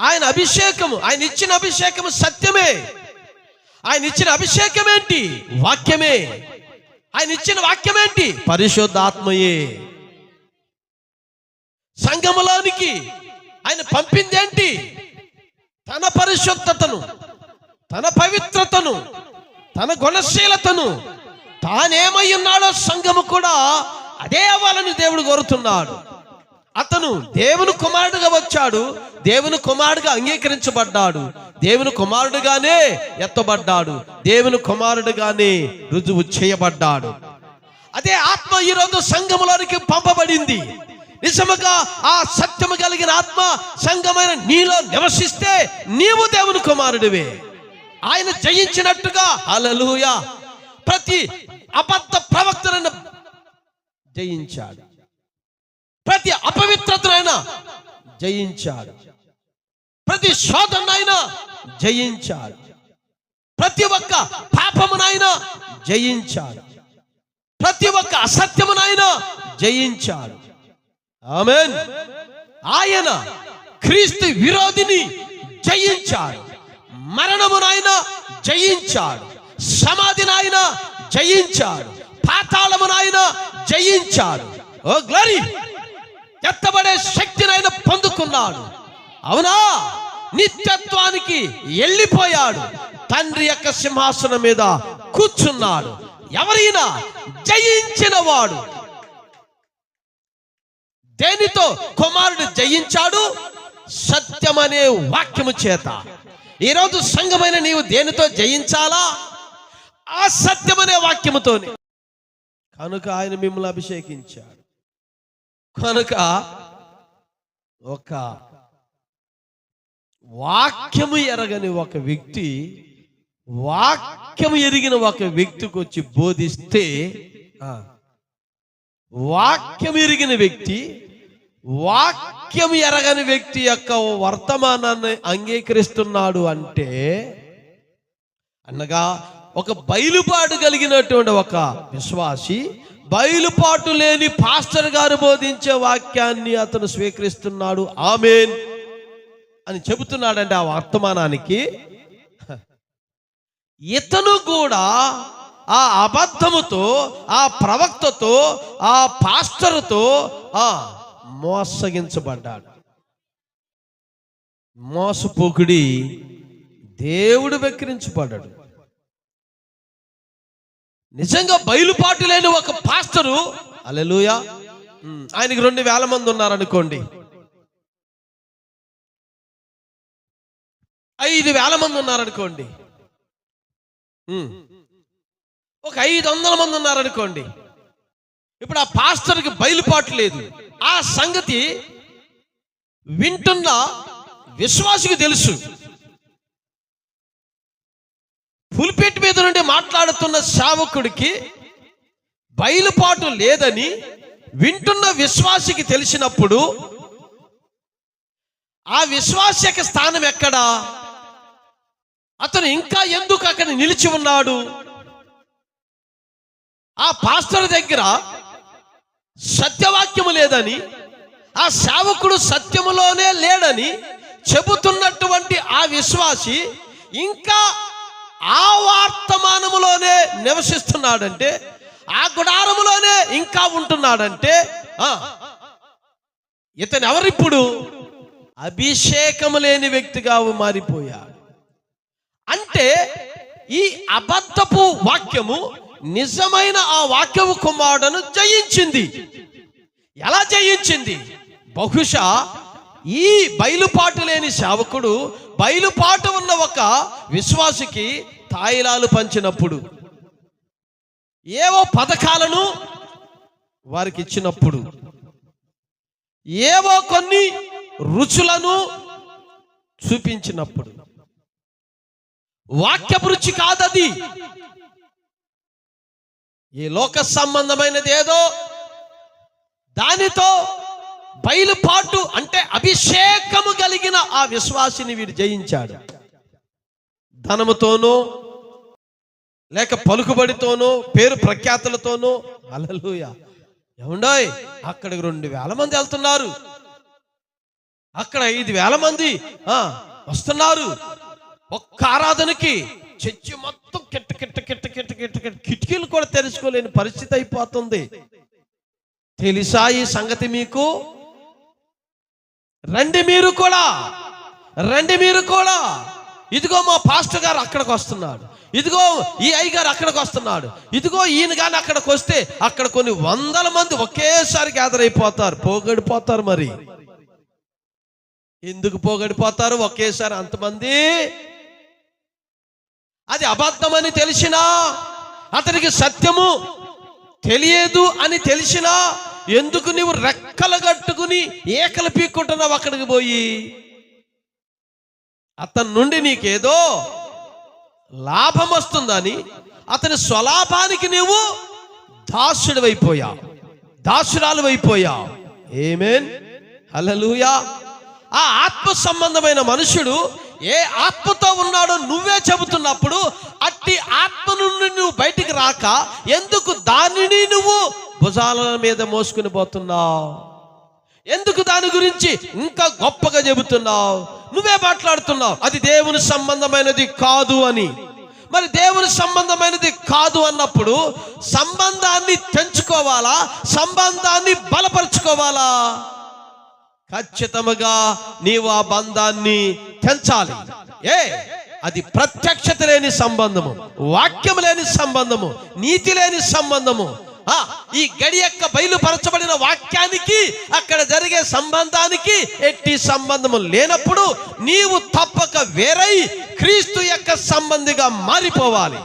ఆయన అభిషేకము ఆయన ఇచ్చిన అభిషేకము సత్యమే. ఆయన ఇచ్చిన అభిషేకం ఏంటి వాక్యమే. ఆయన ఇచ్చిన వాక్యం ఏంటి పరిశుద్ధాత్మయే. సంగములోనికి ఆయన పంపింది ఏంటి తన పరిశుద్ధతను తన పవిత్రతను తన గుణశీలతను తానేమై ఉన్నాడో సంఘము కూడా అదే అవ్వాలని దేవుడు కోరుతున్నాడు. అతను దేవుని కుమారుడుగా వచ్చాడు దేవుని కుమారుడుగా అంగీకరించబడ్డాడు దేవుని కుమారుడుగానే ఎత్తబడ్డాడు దేవుని కుమారుడుగానే రుజువు చేయబడ్డాడు. అదే ఆత్మ ఈరోజు సంఘములోనికి పంపబడింది. నిజముగా ఆ సత్యము కలిగిన ఆత్మ సంఘమైన నీలో నివసిస్తే నీవు దేవుని కుమారుడివే. ఆయన జయించినట్టుగా అలలుయ ప్రతి అబద్ధ ప్రవక్తలను జయించాడు. ప్రతి అపవిత్రతనైనా జయించాడు. ప్రతి శోధనైనా జయించాడు. ప్రతి ఒక్క పాపమునైనా జయించాడు. ప్రతి ఒక్క అసత్యమునైనా జయించాడు. ఆమెన్. ఆయన క్రీస్తు విరోధిని జయించాడు. మరణమునైనా జయించాడు. సమాధినైనా జయించాడు. పాతాళమునైనా జయించాడు. ఓ గ్లరీ! ఎత్తబడే శక్తిని ఆయన పొందుకున్నాడు. అవునా? నిత్యత్వానికి వెళ్ళిపోయాడు తండ్రి యొక్క సింహాసనం మీద కూర్చున్నాడు. ఎవరైనా జయించిన వాడు. దేనితో కుమారుడు జయించాడు? సత్యమనే వాక్యము చేత. ఈరోజు సంఘమైన నీవు దేనితో జయించాలా? ఆ సత్యమనే వాక్యముతోనే. కనుక ఆయన మిమ్మల్ని అభిషేకించాడు. కనుక ఒక వాక్యము ఎరగని ఒక వ్యక్తి వాక్యం ఎరిగిన ఒక వ్యక్తికి వచ్చి బోధిస్తే వాక్యం ఎరిగిన వ్యక్తి వాక్యం ఎరగని వ్యక్తి యొక్క వర్తమానాన్ని అంగీకరిస్తున్నాడు అంటే అనగా ఒక బయలుపాటు కలిగినటువంటి ఒక విశ్వాసి బయలుపాటు లేని పాస్టర్ గారు బోధించే వాక్యాన్ని అతను స్వీకరిస్తున్నాడు. ఆమెన్ అని చెబుతున్నాడంటే ఆ వర్తమానానికి. ఇతను కూడా ఆ అబద్ధముతో ఆ ప్రవక్తతో ఆ పాస్టర్తో ఆ మోసగించబడ్డాడు. మోసపోకుడి దేవుడు వెక్కిరించబడ్డాడు. నిజంగా బయలుపాటు లేని ఒక పాస్టరు అలెలుయా ఆయనకి రెండు వేల మంది ఉన్నారనుకోండి. ఐదు వేల మంది ఉన్నారనుకోండి. ఒక ఐదు వందల మంది ఉన్నారనుకోండి. ఇప్పుడు ఆ పాస్టర్కి బయలుపాటు లేదు. ఆ సంగతి వింటున్న విశ్వాసికి తెలుసు. పులిపెట్టి మీద నుండి మాట్లాడుతున్న శావకుడికి బయలుపాటు లేదని వింటున్న విశ్వాసికి తెలిసినప్పుడు ఆ విశ్వాస యొక్క స్థానం ఎక్కడా? అతను ఇంకా ఎందుకు అక్కడ నిలిచి ఉన్నాడు? ఆ పాస్టర్ దగ్గర సత్యవాక్యము లేదని ఆ సేవకుడు సత్యములోనే లేడని చెబుతున్నటువంటి ఆ విశ్వాసి ఇంకా ఆ వర్తమానములోనే నివసిస్తున్నాడంటే ఆ గుడారములోనే ఇంకా ఉంటున్నాడంటే ఇతను ఎవరిప్పుడు అభిషేకము లేని వ్యక్తిగా మారిపోయాడు. అంటే ఈ అబద్ధపు వాక్యము నిజమైన ఆ వాక్యము కుమారుడను జయించింది. ఎలా జయించింది? బహుశా ఈ బయలుపాటు లేని సేవకుడు బయలుపాటు ఉన్న ఒక విశ్వాసికి తాయిలాలు పంచినప్పుడు ఏవో పథకాలను వారికి ఇచ్చినప్పుడు ఏవో కొన్ని రుచులను చూపించినప్పుడు వాక్యపు రుచి కాదది. ఈ లోక సంబంధమైనది ఏదో దానితో బయలుపాటు అంటే అభిషేకము కలిగిన ఆ విశ్వాసిని వీడు జయించాడు. ధనముతోనూ లేక పలుకుబడితోనో పేరు ప్రఖ్యాతులతోనూ. అలలుయ ఏమండోయ్? అక్కడికి రెండు వేల మంది వెళ్తున్నారు. అక్కడ ఐదు వేల మంది వస్తున్నారు. ఒక్క ఆరాధనకి చర్చి మొత్తం కిట్ట కిట్ట కిట్ట కిట్ట కిట్ట కిట్ట కిటికీలు కూడా తెరుచుకోలేని పరిస్థితి అయిపోతుంది. తెలుసా ఈ సంగతి మీకు? రండి మీరు కూడా రండి మీరు కూడా. ఇదిగో మా పాస్టర్ గారు అక్కడికి వస్తున్నాడు. ఇదిగో ఈ అయ్య గారు అక్కడికి వస్తున్నాడు. ఇదిగో ఈయన కానీ అక్కడికి వస్తే అక్కడ కొన్ని వందల మంది ఒకేసారి గ్యాదర్ అయిపోతారు. పోగడిపోతారు మరి. ఎందుకు పోగడిపోతారు? ఒకేసారి అంతమంది. అది అబద్ధమని తెలిసినా అతనికి సత్యము తెలియదు అని తెలిసినా ఎందుకు నీవు రెక్కలు కట్టుకుని ఏకలు పీక్కుంటున్నావు అక్కడికి పోయి? అతని నుండి నీకేదో లాభం వస్తుందని అతని స్వలాభానికి నీవు దాసుడివైపోయా దాసురాలు అయిపోయావు ఏమేన్ హల్లెలూయా ఆ ఆత్మ సంబంధమైన మనుషుడు ఏ ఆత్మతో ఉన్నాడో నువ్వే చెబుతున్నప్పుడు అట్టి ఆత్మ నుండి నువ్వు బయటికి రాక ఎందుకు దానిని నువ్వు భుజాల మీద మోసుకుని పోతున్నావు? ఎందుకు దాని గురించి ఇంకా గొప్పగా చెబుతున్నావు? నువ్వే మాట్లాడుతున్నావు. అది దేవుని సంబంధమైనది కాదు అని. మరి దేవుని సంబంధమైనది కాదు అన్నప్పుడు సంబంధాన్ని తెంచుకోవాలా? సంబంధాన్ని బలపరుచుకోవాలా? ఖచ్చితముగా నీవు ఆ బంధాన్ని తెంచాలి. ఏ? అది ప్రత్యక్షత లేని సంబంధము వాక్యం లేని సంబంధము నీతి లేని సంబంధము. ఈ గడి యొక్క బయలుపరచబడిన వాక్యానికి అక్కడ జరిగే సంబంధానికి ఎట్టి సంబంధము లేనప్పుడు నీవు తప్పక వేరై క్రీస్తు యొక్క సంబంధిగా మారిపోవాలి.